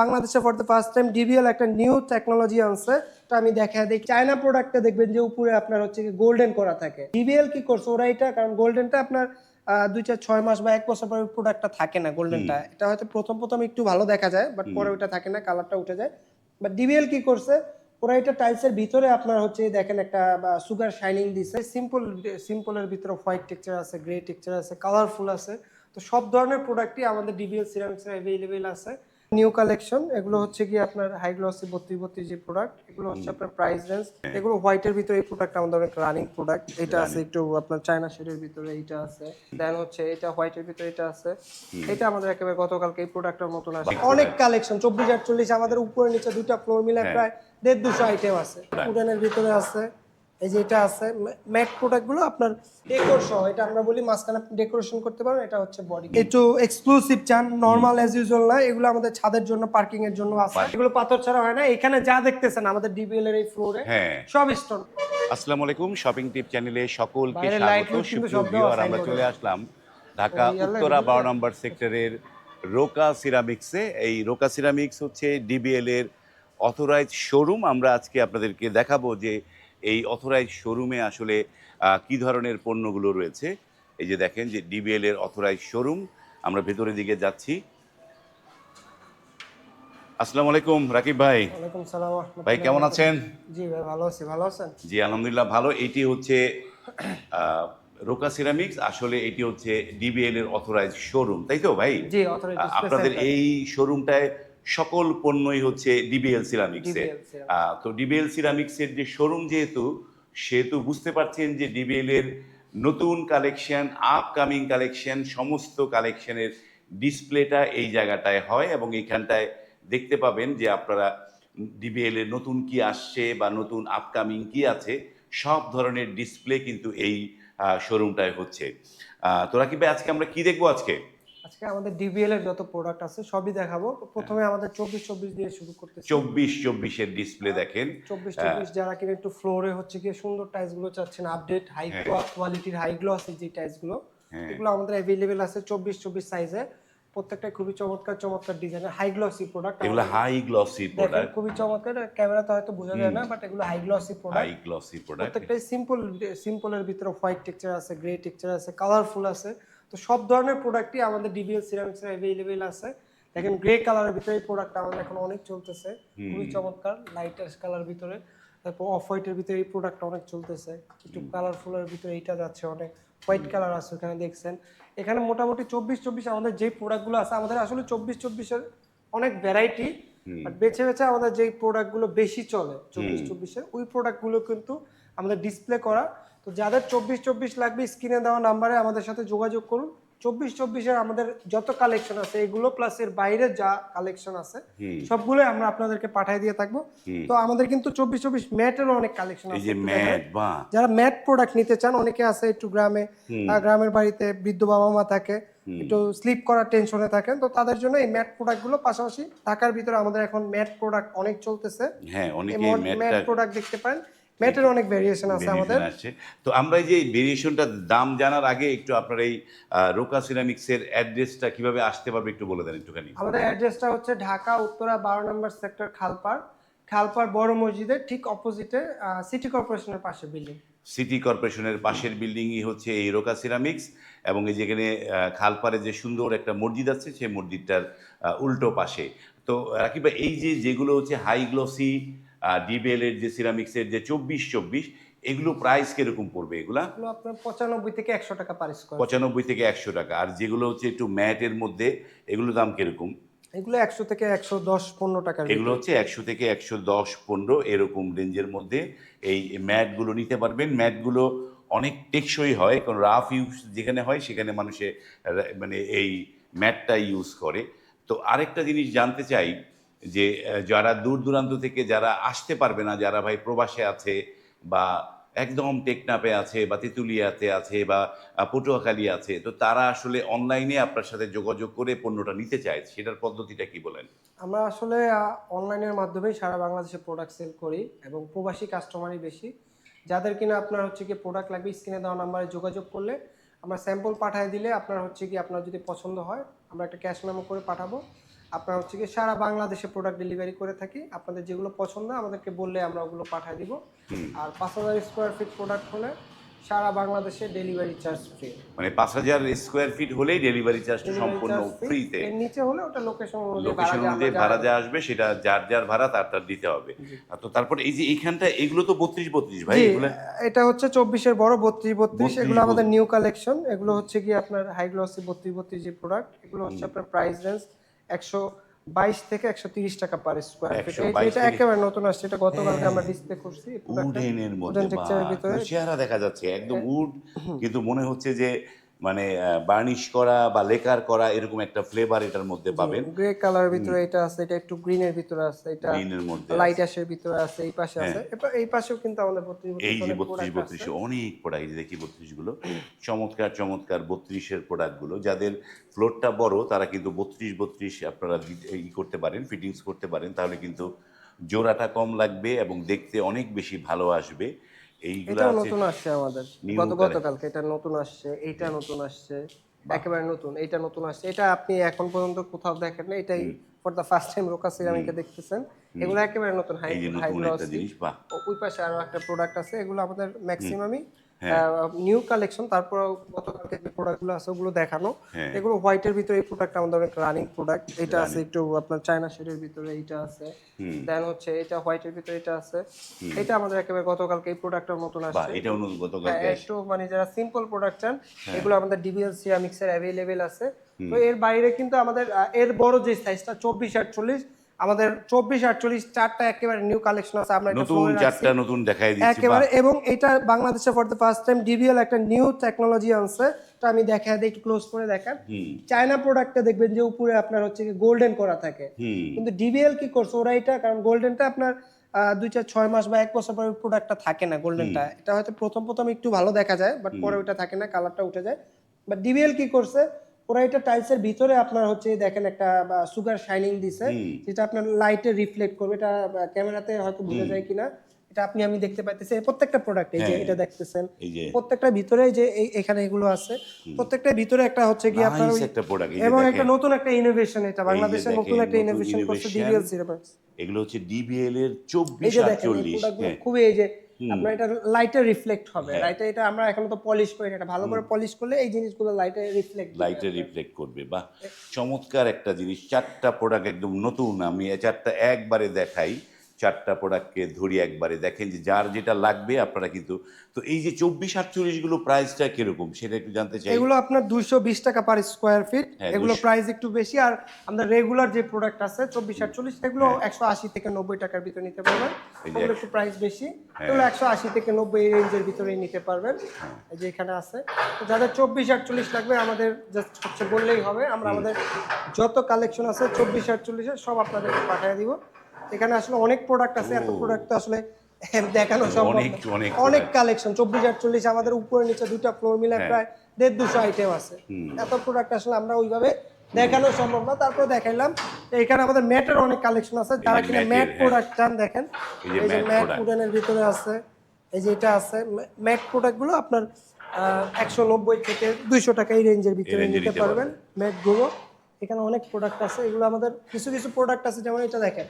বাংলাদেশে for the first time DBL একটা new technology আনছে। তো আমি দেখা দিই। চায়না প্রোডাক্টে দেখবেন যে উপরে আপনার হচ্ছে গোল্ডেন করা থাকে। ডিবিএল কি করছে? ওরা এটা কারণ গোল্ডেনটা আপনার দুই চার ছয় মাস বা এক বছর পরে প্রোডাক্টটা থাকে না গোল্ডেনটা এটা হয়তো প্রথম প্রথম একটু ভালো দেখা যায় বাট পরে ওটা থাকে না কালারটা উঠে যায়। বাট ডিবিএল কি করছে? ওরা এটা টাইলসের ভিতরে আপনার হচ্ছে দেখেন একটা সুগার শাইনিং দিছে। সিম্পল সিম্পলের ভিতরে হোয়াইট টেক্সচার আছে গ্রে টেক্সচার আছে কালারফুল আছে। তো সব ধরনের প্রোডাক্টই আমাদের ডিবিএল সিরামিক্সের অ্যাভেলেবেল আছে। নিউ কালেকশন এগুলো হচ্ছে কি আপনার হাই গ্লসি বত্রিশ বত্রিশ যে প্রোডাক্ট এগুলো হচ্ছে আপনার প্রাইস রেঞ্জ এগুলো হোয়াইটের ভিতরে এই প্রোডাক্ট আমাদের অনেক রানিং প্রোডাক্ট এটা আছে একটু আপনার চায়না শেডের ভিতরে এইটা আছে। দেন হচ্ছে এটা হোয়াইটের ভিতরে এটা আছে। এটা আমাদের একেবারে গতকালকে এই প্রোডাক্টের মতন আছে অনেক কালেকশন চব্বিশ আটচল্লিশ আমাদের উপরে নিচে দুইটা ফ্লোর মিলে প্রায় দেড় দুশো আইটেম আছে। উডেনের ভিতরে আছে। এই যে এটা আছে ম্যাট প্রোডাক্টগুলো আপনার ডেকোর সহ এটা আমরা বলি মাঝখানে ডেকোরেশন করতে পারেন এটা হচ্ছে বডি একটু এক্সক্লুসিভ চান নর্মাল অ্যাজ ইউজুয়াল না এগুলো আমাদের ছাদের জন্য পার্কিং এর জন্য আছে। এগুলো পাথর ছাড়া হয় না এখানে যা দেখতেছেন আমাদের ডিবিএল এর এই ফ্লোরে হ্যাঁ। সব স্টোন আসসালামু আলাইকুম শপিং টিপ চ্যানেলে সকলকে স্বাগত। সুপ্রিয় আছে আমরা চলে আসলাম ঢাকা ইয়ালে উত্তরা বারো নম্বর সেক্টরের রোকা সিরামিক্সে এই রোকা সিরামিক্স হচ্ছে ডিবিএল এর অথরাইজ শোরুম আমরা আজকে আপনাদেরকে দেখাবো যে এই অথরাইজ শোরুমে আসলে কি ধরনের পণ্যগুলো রয়েছে? এই যে দেখেন যে ডিবিএল এর অথরাইজ শোরুম আমরা ভেতরের দিকে যাচ্ছি। আসসালামু আলাইকুম রাকিব ভাই। ভাই কেমন আছেন? জি ভাই ভালো আছি ভালো আছেন? জি আলহামদুলিল্লাহ ভালো। এটি হচ্ছে রোকা সিরামিক্স। আসলে এটি হচ্ছে ডিবিএল এর অথরাইজ শোরুম তাই তো ভাই? জি অথরাইজ আপনাদের এই শোরুমটায় সকল পণ্যই হচ্ছে ডিবিএল সিরামিক্সের। তো ডিবিএল সিরামিক্সের যে শোরুম যেহেতু সেহেতু বুঝতে পারছেন যে ডিবিএল এর নতুন কালেকশন আপকামিং কালেকশন সমস্ত কালেকশনের ডিসপ্লেটা এই জায়গাটায় হয় এবং এইখানটায় দেখতে পাবেন যে আপনারা ডিবিএল এর নতুন কি আসছে বা নতুন আপকামিং কি আছে সব ধরনের ডিসপ্লে কিন্তু এই শোরুমটায় হচ্ছে। আহ, তো রাকিব ভাই আজকে আমরা কি দেখব আজকে? আজকে আমাদের ডিবিএল এর যত প্রোডাক্ট আছে সবই দেখাবো। প্রথমে আমাদের চব্বিশ চব্বিশ দিয়ে শুরু করতেছি। চব্বিশ চব্বিশের ডিসপ্লে দেখেন। চব্বিশ চব্বিশ যারা কিনা একটু ফ্লোরে হচ্ছে গিয়ে সুন্দর টাইলসগুলো চাচ্ছেন আপডেট হাই কোয়ালিটির হাই গ্লস যে টাইলসগুলো হ্যাঁ। এগুলো আমাদের অ্যাভেলেবেল আছে চব্বিশ চব্বিশ সাইজে প্রত্যেকটা খুবই চমৎকার চমৎকার ডিজাইনের হাই গ্লসি প্রোডাক্ট এগুলো হাই গ্লসি প্রোডাক্ট খুবই চমৎকার ক্যামেরাতে হয়তো বোঝা যায় না বাট এগুলো high glossy high glossy product প্রত্যেকটাই সিম্পল সিম্পলের ভিতরে হোয়াইট টেক্সচার আছে গ্রে টেক্সচার আছে কালারফুল আছে। তো সব ধরনের প্রোডাক্টই আমাদের ডিবিএল সিরামিক্স অ্যাভেলেবেল আছে। দেখেন গ্রে কালারের ভিতরে এই প্রোডাক্টটা আমাদের এখন অনেক চলতেছে। খুবই চমৎকার লাইট কালার ভিতরে। তারপর অফ হোয়াইটের ভিতরে এই প্রোডাক্টটা অনেক চলতেছে। একটু কালারফুলের ভিতরে এইটা যাচ্ছে অনেক। হোয়াইট কালার আছে ওখানে দেখছেন। এখানে মোটামুটি চব্বিশ চব্বিশ আমাদের যেই প্রোডাক্টগুলো আছে আমাদের আসলে চব্বিশ চব্বিশের অনেক ভ্যারাইটি বাট বেছে বেছে আমাদের যেই প্রোডাক্টগুলো বেশি চলে চব্বিশ চব্বিশের ওই প্রোডাক্টগুলো কিন্তু আমাদের ডিসপ্লে করা তো যাদের চব্বিশ চব্বিশ লাগবে স্ক্রিনে দেওয়া নাম্বারে আমাদের সাথে যোগাযোগ করুন। চব্বিশ চব্বিশের আমাদের যত কালেকশন আছে এগুলো প্লাস এর বাইরে যা কালেকশন আছে সবগুলো আমরা আপনাদেরকে পাঠিয়ে দিয়ে থাকব। তো আমাদের কিন্তু চব্বিশ চব্বিশ ম্যাটেরও অনেক কালেকশন আছে যারা ম্যাট প্রোডাক্ট নিতে চান অনেকে আছে একটু গ্রামে গ্রামের বাড়িতে বৃদ্ধ বাবা মা থাকে একটু স্লিপ করার টেনশনে থাকেন তো তাদের জন্য এই ম্যাট প্রোডাক্টগুলো পাশাপাশি ঢাকার ভিতরে আমাদের এখন ম্যাট প্রোডাক্ট অনেক চলতেছে। হ্যাঁ অনেকে ম্যাট প্রোডাক্ট দেখতে পারেন। ম্যাটের অনেক ভেরিয়েশন আছে আমাদের। আসছে তো আমরা এই যে ভেরিয়েশনটার দাম জানার আগে একটু আপনার এই রোকা সিরামিক্সের অ্যাড্রেসটা কীভাবে আসতে পারবে একটু বলে দেন একটুখানি। আমাদের অ্যাড্রেসটা হচ্ছে ঢাকা উত্তরা বারো নম্বর সেক্টর খালপাড়। খালপাড় বড় মসজিদের ঠিক অপোজিটে সিটি কর্পোরেশনের পাশে বিল্ডিং সিটি কর্পোরেশনের পাশের বিল্ডিংই হচ্ছে এই রোকা সিরামিক্স এবং এই যেখানে খালপাড়ে যে সুন্দর একটা মসজিদ আছে সেই মসজিদটার উল্টো পাশে। তো রাকিব এই যে যেগুলো হচ্ছে হাই গ্লসি ডিবেল এর যে সিরামিক্সের যে চব্বিশ চব্বিশ এগুলো প্রাইস কীরকম পড়বে এগুলা? আপনার পঁচানব্বই থেকে একশো টাকা পার স্কোয়ার পঁচানব্বই থেকে একশো টাকা। আর যেগুলো হচ্ছে একটু ম্যাটের মধ্যে এগুলো দাম কীরকম? এগুলো একশো থেকে একশো দশ পনেরো টাকার এগুলো হচ্ছে একশো থেকে একশো দশ পনেরো এরকম রেঞ্জের মধ্যে এই ম্যাটগুলো নিতে পারবেন। ম্যাটগুলো অনেক টেকসই হয় কারণ রাফ ইউজ যেখানে হয় সেখানে মানুষে মানে এই ম্যাটটা ইউজ করে। তো আরেকটা জিনিস জানতে চাই যে যারা দূর দূরান্ত থেকে যারা আসতে পারবে না, যারা ভাই প্রবাসে আছে বা একদম টেকনাপে আছে বা তেঁতুলিয়াতে আছে বা পটুয়াখালী আছে, তো তারা আসলে অনলাইনে আপনার সাথে যোগাযোগ করে পণ্যটা নিতে চায়, সেটার পদ্ধতিটা কি বলেন? আমরা আসলে অনলাইনের মাধ্যমেই সারা বাংলাদেশে প্রোডাক্ট সেল করি এবং প্রবাসী কাস্টমারই বেশি। যাদের কিনা আপনার হচ্ছে কি প্রোডাক্ট লাগবে, স্ক্রিনে দেওয়া নাম্বারে যোগাযোগ করলে আমরা স্যাম্পল পাঠিয়ে দিলে আপনার হচ্ছে কি আপনার যদি পছন্দ হয়, আমরা একটা ক্যাশ মেমো করে পাঠাবো। আপনার হচ্ছে কি সারা বাংলাদেশে প্রোডাক্ট ডেলিভারি করে থাকি। আপনাদের যেগুলো পছন্দ আমাদেরকে বললে আমরা ওগুলো পাঠিয়ে দিব। আর পাঁচ হাজার স্কোয়ার ফিট প্রোডাক্ট হলে সারা বাংলাদেশে ডেলিভারি চার্জ ফ্রি মানে পাঁচ হাজার স্কোয়ার ফিট হলেই ডেলিভারি চার্জটা সম্পূর্ণ ফ্রিতে এর নিচে হলে ওটা লোকেশন অনুযায়ী লোকেশন অনুযায়ী ভাড়া যা আসবে সেটা যার যার ভাড়া তার তার দিতে হবে। আর তো তারপর এই যে এইখানটা এগুলো তো বত্রিশ বত্রিশ ভাই এগুলো এটা হচ্ছে চব্বিশের বড় বত্রিশ বত্রিশ। 32 এগুলো আমাদের নিউ কালেকশন এগুলো হচ্ছে কি আপনার হাই গ্লসি বত্রিশ বত্রিশ যে প্রোডাক্ট এগুলো হচ্ছে আপনার প্রাইস রেঞ্জ একশো বাইশ থেকে একশো তিরিশ টাকা পার স্কোয়ার ফিট 122 এটা একেবারে নতুন আসছে এটা গতকালকে আমরা ডিসপ্লে করছি। উডেনের মধ্যে চেহারা দেখা যাচ্ছে একদম উড কিন্তু মনে হচ্ছে যে মানে বার্নিশ করা বা লেকার করা এরকম একটা ফ্লেভার এটার মধ্যে পাবেন। গ্রে কালারের ভিতরে এটা আছে এটা একটু গ্রিনের ভিতরে আছে এটা গ্রিনের মধ্যে লাইট অ্যাশের ভিতরে আছে এই পাশে আছে। এই পাশেও কিন্তু আমাদের বত্রিশ এই যে অনেক বত্রিশ product বত্রিশ আছে। অনেক প্রোডাক্ট এই দেখি বত্রিশগুলো চমৎকার চমৎকার বত্রিশের প্রোডাক্টগুলো যাদের ফ্লোরটা বড় তারা কিন্তু বত্রিশ বত্রিশ আপনারা দি- ই করতে পারেন ফিটিংস করতে পারেন। তাহলে কিন্তু জোড়াটা কম লাগবে এবং দেখতে অনেক বেশি ভালো আসবে। এইগুলো নতুন আসছে আমাদের। গত গতকালকে এটা নতুন আসছে এইটা নতুন আসছে একেবারে নতুন এইটা নতুন আসছে। এটা আপনি এখন পর্যন্ত কোথাও দেখেন না এটাই for the first time Roca সিরামিকে দেখতেছেন। এগুলো একেবারে নতুন হাই হাই ওই পাশে আরও একটা প্রোডাক্ট আছে এগুলো আমাদের ম্যাক্সিমামই। নিউ কালেকশন তারপর গতকালকে যে প্রোডাক্টগুলো আছে ওগুলো দেখানো। হ্যাঁ। এগুলো হোয়াইটের ভিতরে এই প্রোডাক্ট আমাদের অনেক রানিং প্রোডাক্ট এটা আছে একটু আপনার চায়না শেডের ভিতরে এইটা আছে। দেন হচ্ছে এটা হোয়াইটের ভিতরে এটা আছে। এটা আমাদের একেবারে গতকালকে এই প্রোডাক্টটা নতুন বাহ আসছে। এটাও নতুন গতকাল হ্যাঁ, একটু মানে যারা সিম্পল প্রোডাক্ট চান এগুলো আমাদের ডিবিএল সিরামিক্স এর অ্যাভেলেবেল আছে তো এর বাইরে কিন্তু আমাদের এর বড় যে সাইজটা চব্বিশ আটচল্লিশ আমাদের চব্বিশ আটচল্লিশ চারটা একেবারে নিউ কালেকশন আছে আমরা নতুন চারটা নতুন দেখাই দিচ্ছি একেবারে এবং এটা বাংলাদেশে for the first time DBL একটা নিউ টেকনোলজি আনছে তো আমি দেখা দিই একটু ক্লোজ করে দেখান। চায়না প্রোডাক্টটা দেখবেন যে উপরে আপনার হচ্ছে গোল্ডেন করা থাকে। কিন্তু ডিবিএল কি করছে? ওরা এটা কারণ গোল্ডেনটা আপনার দুই চার ছয় মাস বা এক বছর পরে প্রোডাক্টটা থাকে না গোল্ডেনটা এটা হয়তো প্রথম প্রথম একটু ভালো দেখা যায় বাট পরে ওটা থাকে না কালারটা উঠে যায়। বাট ডিবিএল কি করছে? ওরা এটা টাইলসের ভিতরে আপনার হচ্ছে দেখেন একটা সুগার শাইনিং দিছে যেটা আপনার লাইটে রিফ্লেক্ট করবে এটা ক্যামেরাতে হয়তো বোঝা যায় কিনা এটা আপনি আমি দেখতে পাইতেছি প্রত্যেকটা প্রোডাক্ট এই যে এটা দেখতেছেন প্রত্যেকটা ভিতরে যে এখানে এগুলো আছে প্রত্যেকটার ভিতরে একটা হচ্ছে কি আপনার এবং একটা নতুন একটা ইনোভেশন এটা বাংলাদেশের নতুন একটা ইনোভেশন করছে। ডিবিএল সিরামিক্স এগুলো হচ্ছে ডিবিএল এর এই চব্বিশ যে দেখেন এই আটচল্লিশ প্রোডাক্টগুলো হ্যাঁ। খুবই এই যে আপনার এটা লাইটে রিফ্লেক্ট হবে। লাইটে এটা আমরা এখন তো পলিশ করি এটা ভালো করে পলিশ করলে এই জিনিসগুলো লাইটে রিফ্লেক্ট লাইটে রিফ্লেক্ট করবে। বা চমৎকার একটা জিনিস। চারটা প্রোডাক্ট একদম নতুন। আমি চারটা একবারে দেখাই। চারটা প্রোডাক্টকে ধরি একবারে দেখেন যে যার যেটা লাগবে আপনারা কিন্তু তো এই যে চব্বিশ আটচল্লিশগুলো প্রাইসটা কীরকম সেটা একটু জানতে চাই। এগুলো আপনার দুইশো বিশ টাকা পার স্কোয়ার ফিট হ্যাঁ, এগুলো 200 প্রাইস একটু বেশি আর আমাদের রেগুলার যে প্রোডাক্ট আছে চব্বিশ আটচল্লিশ এগুলো হ্যাঁ। একশো আশি থেকে নব্বই টাকার ভিতরে নিতে পারবেন। ওগুলো একটু প্রাইস বেশি। হ্যাঁ। এগুলো একশো আশি থেকে নব্বই রেঞ্জের ভিতরেই নিতে পারবেন। এই যে এখানে আছে। তো যাদের চব্বিশ আটচল্লিশ লাগবে আমাদের জাস্ট হচ্ছে বললেই হবে। আমরা আমাদের যত কালেকশন আছে চব্বিশ আটচল্লিশের সব আপনাদেরকে পাঠিয়ে দিব। এখানে আসলে অনেক প্রোডাক্ট আছে এত প্রোডাক্ট আসলে দেখানো সম্ভব অনেক, অনেক অনেক কালেকশন চব্বিশ আটচল্লিশ আমাদের উপরে নিচে দুটা ফ্লোর মিলে হ্যাঁ। প্রায় দেড় দুশো আইটেম আছে। এত প্রোডাক্ট আসলে আমরা ওইভাবে দেখানো সম্ভব না। তারপরে দেখাইলাম এখানে আমাদের ম্যাটের অনেক কালেকশন আছে। যারা কিনা ম্যাট হ্যাঁ। প্রোডাক্ট চান দেখেন। এই যে ম্যাট। উডেনের ভিতরে আছে। এই যে এটা আছে। ম্যাট প্রোডাক্টগুলো আপনার একশো নব্বই থেকে দুইশো টাকা এই রেঞ্জের ভিতরে নিতে নিতে পারবেন। ম্যাটগুলো এখানে অনেক প্রোডাক্ট আছে এগুলো আমাদের কিছু কিছু প্রোডাক্ট আছে যেমন এটা দেখেন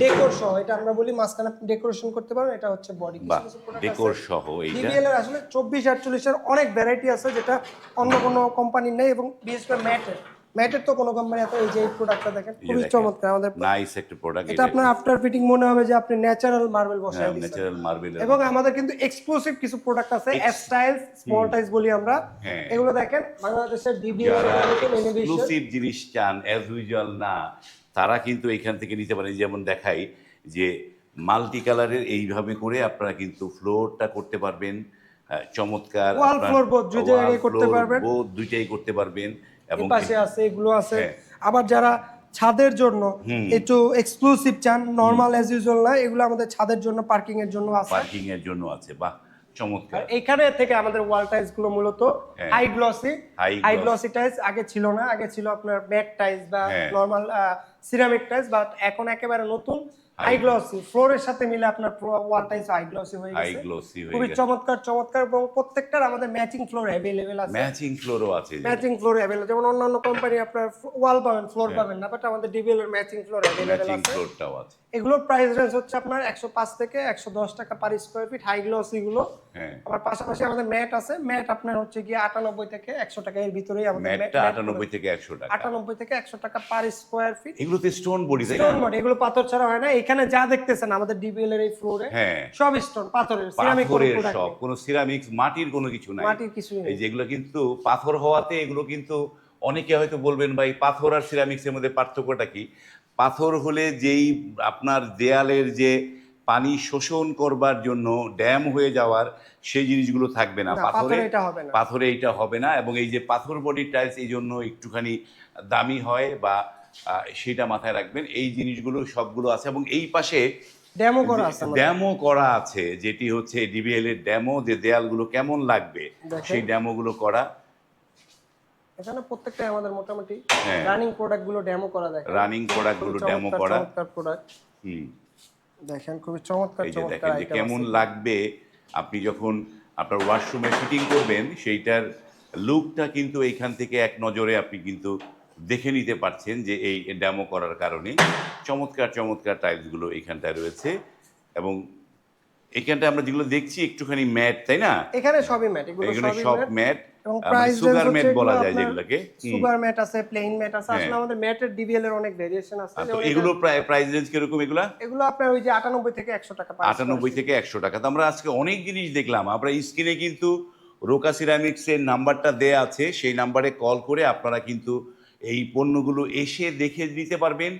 ডেকোর সহ এটা আমরা বলি মাঝখানে ডেকোরেশন করতে পারবেন এটা হচ্ছে বডি কিছু কিছু প্রোডাক্ট ডেকোর সহ এইটা। বিএল এর আসলে চব্বিশ আটচল্লিশের অনেক ভ্যারাইটি আছে যেটা অন্য কোনো কোম্পানির নেই এবং বিশেষ করে ম্যাটের ম্যাটের তো কোনো কোম্পানি এত এই যে এই প্রোডাক্টটা দেখেন খুবই চমৎকার। আমাদের নাইস একটা প্রোডাক্ট এটা আপনার আফটার ফিটিং মনে হবে যে আপনি ন্যাচারাল মার্বেল বসায় দিচ্ছেন ন্যাচারাল মার্বেল এবং আমাদের কিন্তু এক্সক্লুসিভ কিছু প্রোডাক্ট আছে এস স্মল টাইলস বলি আমরা। হ্যাঁ। এগুলো দেখেন বাংলাদেশের ডিবিএল এক্সক্লুসিভ জিনিস চান অ্যাজ ইউজুয়াল না তারা কিন্তু এখান থেকে নিতে পারেন। যেমন দেখাই যে মাল্টি কালারের এইভাবে করে আপনারা কিন্তু ফ্লোরটা করতে পারবেন। চমৎকার করতে পারবেন। বোধ দুইটাই করতে পারবেন। এবং পাশে আছে এগুলো আছে। হ্যাঁ। আবার যারা ছাদের জন্য একটু এক্সক্লুসিভ চান নর্মাল অ্যাজ ইউজুয়াল না এগুলো আমাদের ছাদের জন্য পার্কিং এর জন্য আছে। পার্কিং এর জন্য আছে বাহ চমৎকার। এখানে থেকে আমাদের ওয়াল টাইলসগুলো মূলত। High glossy high glossy tiles আগে ছিল না আগে ছিল আপনার ম্যাট টাইলস বা। নর্মাল সিরামিক টাইলস বাট এখন একেবারে নতুন। হাই গ্লসি ফ্লোরের সাথে মিলে আপনার ওয়াল টাইলস হাই গ্লসি হয়ে গেছে। গ্লোসি হয়ে খুবই চমৎকার চমৎকার এবং প্রত্যেকটার আমাদের ম্যাচিং ফ্লোর অ্যাভেলেবেল আছে। ম্যাচিং ফ্লোরও আছে ম্যাচিং ফ্লোর अवेलेबल যেমন অন্যান্য কোম্পানি আপনার ওয়াল পাবেন ফ্লোর পাবেন না বাট আমাদের ডিবিএল এর ম্যাচিং ফ্লোর অ্যাভেলেবেল ম্যাচিং ফ্লোরটাও আছে। এগুলোর প্রাইস রেঞ্জ হচ্ছে আপনার একশো পাঁচ থেকে একশো দশ টাকা per square feet high glossy গুলো হ্যাঁ। আবার পাশাপাশি আমাদের ম্যাট আছে। ম্যাট আপনার হচ্ছে গিয়ে আটানব্বই থেকে একশো টাকা এর ভিতরেই আমাদের ম্যাটটা আটানব্বই থেকে একশো টাকা। আটানব্বই থেকে একশো টাকা পার স্কোয়ার ফিট এগুলোতে স্টোন বডি স্টোন বডি এগুলো পাথর ছাড়া হয় না। এখানে যা দেখতেছেন আমাদের ডিবিএল এর এই ফ্লোরে হ্যাঁ। সব স্টোন পাথরের সিরামিক সব কোনো সিরামিক্স মাটির কোনো কিছু নাই। মাটির কিছু নেই। এই যেগুলো কিন্তু পাথর হওয়াতে এগুলো কিন্তু অনেকে হয়তো বলবেন ভাই পাথর আর সিরামিক্সের মধ্যে পার্থক্যটা কি? পাথর হলে যেই আপনার দেয়ালের যে পানি শোষণ করবার জন্য ড্যাম হয়ে যাওয়ার সেই জিনিসগুলো থাকবে না। পাথরে পাথরে এটা হবে না। এবং এই যে পাথর বডি টাইলস এই জন্য একটুখানি দামি হয় বা সেটা মাথায় রাখবেন। এই জিনিসগুলো সবগুলো আছে এবং এই পাশে ডেমো করা আছে আমাদের। ড্যামো করা আছে যেটি হচ্ছে ডিবিএল এর ড্যামো যে দেয়ালগুলো কেমন লাগবে সেই ড্যামোগুলো করা। এখানে প্রত্যেকটাই আমাদের মোটামুটি। রানিং প্রোডাক্টগুলো ডেমো করা দেখেন রানিং প্রোডাক্টগুলো ড্যামো করা। চমৎকার প্রোডাক্ট হুম। দেখেন খুবই চমৎকার চমৎকার দেখেন কেমন লাগবে আপনি যখন আপনার ওয়াশরুমে ফিটিং করবেন সেইটার লুকটা কিন্তু এইখান থেকে এক নজরে আপনি কিন্তু দেখে নিতে পারছেন যে এই ড্যামো করার কারণে। চমৎকার চমৎকার টাইলসগুলো এইখানটায় রয়েছে এবং এইখানটায় আমরা যেগুলো দেখছি একটুখানি ম্যাট তাই না? এখানে সবই ম্যাট এগুলো সব ম্যাট। এবং মানে প্রাইস সুগার ম্যাট বলা যায় যেগুলোকে। সুগার ম্যাট আছে প্লেন ম্যাট আছে। আসলে হ্যাঁ। আমাদের ম্যাটের ডিবিএল এর অনেক ভেরিয়েশন আছে। তো এগুলো প্রায় প্রাইস রেঞ্জ কীরকম এগুলা? এগুলো আপনার ওই যে আটানব্বই থেকে একশো টাকা পার আটানব্বই থেকে একশো টাকা। তো আমরা আজকে অনেক জিনিস দেখলাম। আমরা স্ক্রিনে কিন্তু রোকা সিরামিক্সের নাম্বারটা দেয়া আছে। সেই নাম্বারে কল করে আপনারা কিন্তু এই পণ্যগুলো এসে দেখে নিতে পারবেন।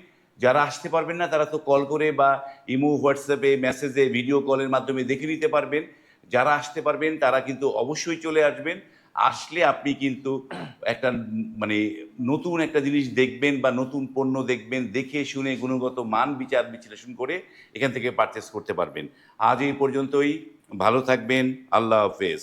যারা আসতে পারবেন না, তারা তো কল করে বা ইমো হোয়াটসঅ্যাপে মেসেজে ভিডিও কলের মাধ্যমে দেখে নিতে পারবেন। যারা আসতে পারবেন, তারা কিন্তু অবশ্যই চলে আসবেন। আসলে আপনি কিন্তু একটা মানে নতুন একটা জিনিস দেখবেন বা নতুন পণ্য দেখবেন, দেখে শুনে গুণগত মান বিচার বিশ্লেষণ করে এখান থেকে পারচেস করতে পারবেন। আজ এই পর্যন্তই। ভালো থাকবেন। আল্লাহ হাফেজ।